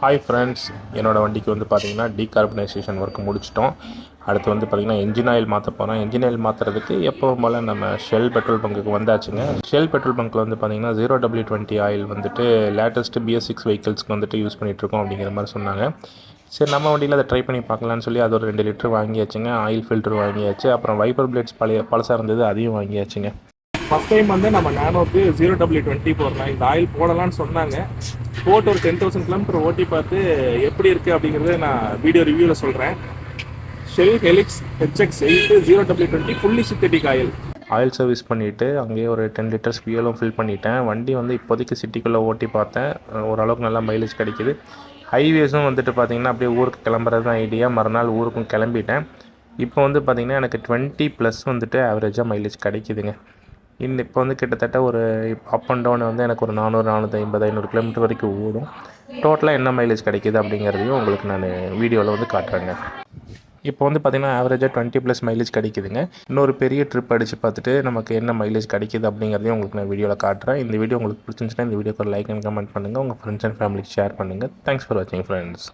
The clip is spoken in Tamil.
ஹாய் ஃப்ரெண்ட்ஸ் என்னோடய வண்டிக்கு வந்து பார்த்திங்கன்னா டீகார்பனைசேஷன் ஒர்க் முடிச்சிட்டோம். அடுத்து வந்து பார்த்திங்கன்னா என்ஜின் ஆயில் மாற்ற போகிறோம் என்ஜின் ஆயில் மாற்றுறதுக்கு எப்போவும் போல் நம்ம ஷெல் பெட்ரோல் பங்க்குக்கு வந்தாச்சுங்க. ஷெல் பெட்ரோல் பங்க்கில் வந்து பார்த்திங்கன்னா ஜீரோ டபிள்யூ டுவெண்ட்டி ஆயில் வந்துட்டு லேட்டஸ்ட்டு பிஎஸ் சிக்ஸ் வெஹிக்கிள்ஸ்க்கு வந்துட்டு யூஸ் பண்ணிகிட்ருக்கோம் அப்படிங்கிற மாதிரி சொன்னாங்க. சரி நம்ம வண்டியில் அதை ட்ரை பண்ணி பார்க்கலான்னு சொல்லி அது ஒரு ரெண்டு லிட்டர் வாங்கியாச்சுங்க. ஆயில் ஃபில்டர் வாங்கியாச்சு. அப்புறம் வைப்பர் பிளேட்ஸ் பழைய பழசாக இருந்தது அதையும் வாங்கியாச்சுங்க. ஃபஸ்ட் டைம் வந்து நம்ம நானோக்கு ஜீரோ டபுள்யூ டுவெண்ட்டி போடலாம் இந்த ஆயில் போடலாம்னு சொன்னாங்க. போட்டு ஒரு டென் தௌசண்ட் கிலோமீட்டர் ஓட்டி பார்த்து எப்படி இருக்குது அப்படிங்கிறத நான் வீடியோ ரிவ்யூவில் சொல்கிறேன் Shell Helix HX eight zero W twenty fully synthetic oil oil service பண்ணிவிட்டு அங்கேயே ஒரு டென் லிட்டர்ஸ் ஃபியூலும் ஃபில் பண்ணிட்டேன். வண்டி வந்து இப்போதைக்கு சிட்டிக்குள்ளே ஓட்டி பார்த்தேன். ஓரளவுக்கு நல்லா மைலேஜ் கிடைக்கிது. ஹைவேஸும் வந்துட்டு பார்த்தீங்கன்னா அப்படியே ஊருக்கு கிளம்புறது தான் ஐடியா மறுநாள் ஊருக்கும் கிளம்பிட்டேன். இப்போ வந்து பார்த்திங்கன்னா எனக்கு டுவெண்ட்டி ப்ளஸ் வந்துட்டு ஆவரேஜாக மைலேஜ் கிடைக்குதுங்க. இந்த இப்போ வந்து கிட்டத்தட்ட ஒரு அப் அண்ட் டவுன் வந்து எனக்கு ஒரு நானூறு நானூற்றி ஐம்பது ஐநூறு கிலோமீட்டர் வரைக்கும் ஓடும். டோட்டலாக என்ன மைலேஜ் கிடைக்கிது அப்படிங்கிறதையும் உங்களுக்கு நான் வீடியோவில் வந்து காட்டுறேங்க. இப்போ வந்து பார்த்திங்கன்னா ஆவரேஜாக டுவெண்ட்டி ப்ளஸ் மைலேஜ் கிடைக்குதுங்க. இன்னொரு பெரிய ட்ரிப் அடித்து பார்த்துட்டு நமக்கு என்ன மைலேஜ் கிடைக்குது அப்படிங்கிறதையும் உங்களுக்கு நான் வீடியோவில் காட்டுறேன். இந்த வீடியோ உங்களுக்கு பிடிச்சிருந்துச்சுன்னா இந்த வீடியோக்கு ஒரு லைக் அண்ட் கமெண்ட் பண்ணுங்கள் உங்கள் ஃப்ரெண்ட்ஸ் அண்ட் ஃபேமிலிக்கு ஷேர் பண்ணுங்கள் தேங்க்ஸ் ஃபார் வாட்சிங் ஃப்ரெண்ட்ஸ்